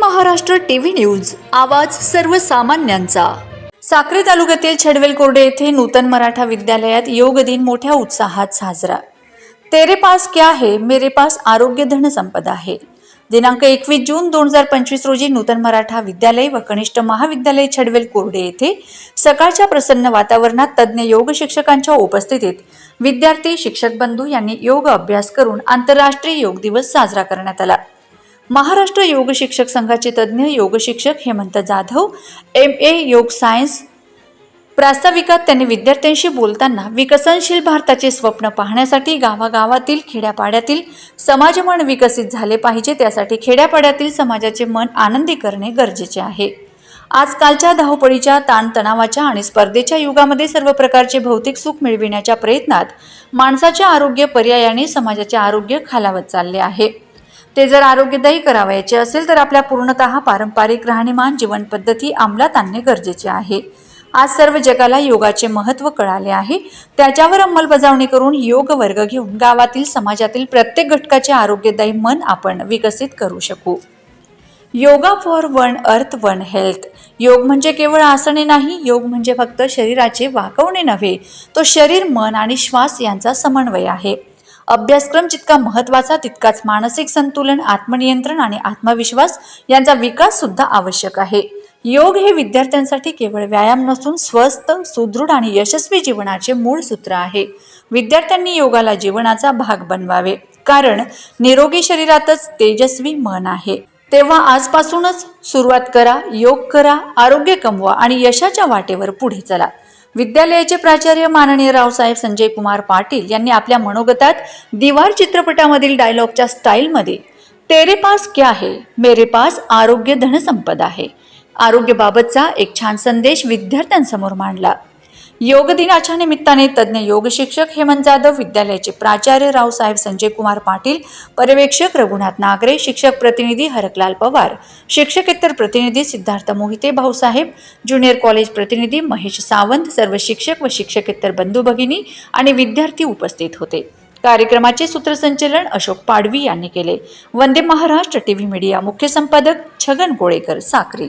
Maharashtra TV news. आवाज सर्वसामान्यांचा. साक्री तालुक्यातील छडवेल कोरडे येथे नूतन मराठा विद्यालयात योग दिन मोठ्या उत्साहात साजरा. तेरे पास क्या है? मेरे पास आरोग्य धन संपदा आहे दिनांक एकवीस जून दोन हजार पंचवीस रोजी नूतन मराठा विद्यालय व कनिष्ठ महाविद्यालय छडवेल कोरडे येथे सकाळच्या प्रसन्न वातावरणात तज्ज्ञ योग शिक्षकांच्या उपस्थितीत विद्यार्थी शिक्षक बंधू यांनी योग अभ्यास करून आंतरराष्ट्रीय योग दिवस साजरा करण्यात आला. महाराष्ट्र योग शिक्षक संघाचे तज्ज्ञ योग शिक्षक हेमंत जाधव एम ए योग सायन्स प्रास्ताविकात त्यांनी विद्यार्थ्यांशी बोलताना विकसनशील भारताचे स्वप्न पाहण्यासाठी गावागावातील खेड्यापाड्यातील समाजमन विकसित झाले पाहिजे त्यासाठी खेड्यापाड्यातील समाजाचे मन आनंदी करणे गरजेचे आहे. आजकालच्या धावपळीच्या ताणतणावाच्या आणि स्पर्धेच्या युगामध्ये सर्व प्रकारचे भौतिक सुख मिळविण्याच्या प्रयत्नात माणसाचे आरोग्य पर्यायाने समाजाचे आरोग्य खालावत चालले आहे. ते जर आरोग्यदायी करावयाचे असेल तर आपल्या पूर्णतः पारंपरिक राहणीमान जीवन पद्धती अंमलात आणणे गरजेचे आहे. आज सर्व जगाला योगाचे महत्त्व कळाले आहे. त्याच्यावर अंमलबजावणी करून योग वर्ग घेऊन गावातील समाजातील प्रत्येक घटकाचे आरोग्यदायी मन आपण विकसित करू शकू. Yoga for one earth one health. योग म्हणजे केवळ आसने नाही योग म्हणजे फक्त शरीराचे वाकवणे नव्हे. तो शरीर मन आणि श्वास यांचा समन्वय आहे. अभ्यासक्रम जितका महत्त्वाचा तितकाच मानसिक संतुलन आत्मनियंत्रण आणि आत्मविश्वास यांचा विकास सुद्धा आवश्यक आहे. योग हे विद्यार्थ्यांसाठी केवळ व्यायाम नसून स्वस्थ सुदृढ आणि यशस्वी जीवनाचे मूळ सूत्र आहे. विद्यार्थ्यांनी योगाला जीवनाचा भाग बनवावे. कारण निरोगी शरीरातच तेजस्वी मन आहे. तेव्हा आजपासूनच सुरुवात करा योग करा आरोग्य कमवा आणि यशाच्या वाटेवर पुढे चला. विद्यालयाचे प्राचार्य माननीय रावसाहेब संजय कुमार पाटील यांनी आपल्या मनोगतात दिवार चित्रपटामधील डायलॉगच्या स्टाईलमध्ये तेरे पास क्या है? मेरे पास आरोग्य धनसंपदा आहे आरोग्याबाबतचा एक छान संदेश विद्यार्थ्यांसमोर मांडला. योग दिनाच्या निमित्ताने तज्ज्ञ योग शिक्षक हेमंत जाधव विद्यालयाचे प्राचार्य रावसाहेब संजय कुमार पाटील पर्यवेक्षक रघुनाथ नागरे शिक्षक प्रतिनिधी हरकलाल पवार शिक्षकेतर प्रतिनिधी सिद्धार्थ मोहिते भाऊसाहेब ज्युनियर कॉलेज प्रतिनिधी महेश सावंत सर्व शिक्षक व शिक्षकेतर बंधू भगिनी आणि विद्यार्थी उपस्थित होते. कार्यक्रमाचे सूत्रसंचलन अशोक पाडवी यांनी केले. वंदे महाराष्ट्र टीव्ही मीडिया मुख्य संपादक Chhagan Golekar Sakri.